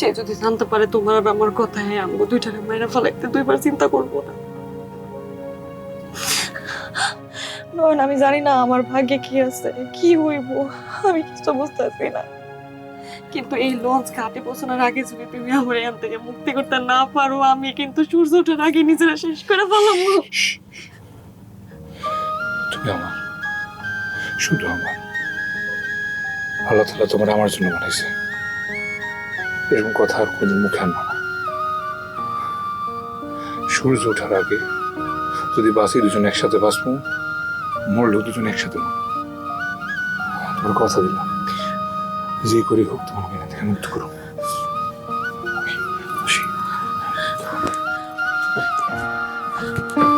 সে যদি জানতে পারে তোমার আর আমার কথা হ্যাঁ আমগো দুইটারে মাইরা ফেলাইতে দুইবার চিন্তা করব না। নয়ন আমি জানি না আমার ভাগ্যে কি আছে কি হইব আমি কিছু বুঝতেছি না। কিন্তু এই লঞ্চ ঘাটে পৌঁছানোর আগে যদি তুমি আমার এখান থেকে মুক্তি করতে না পারো আমি কিন্তু সূর্য ওঠার আগে নিজেরা শেষ করে ফেলাবো তুমি আমার শুধু আমার। আল্লাহ তালা তোমার আমার জন্য বানাইছে। এরকম কথা আর কোনো মুখে আনব না। সূর্য ওঠার আগে যদি বাসি দুজন একসাথে বাঁচবো, মরলেও দুজন একসাথে তোমার কথা দিলাম, যে করে হোক তোমাকে মেয়ে থেকে মুক্ত করো। you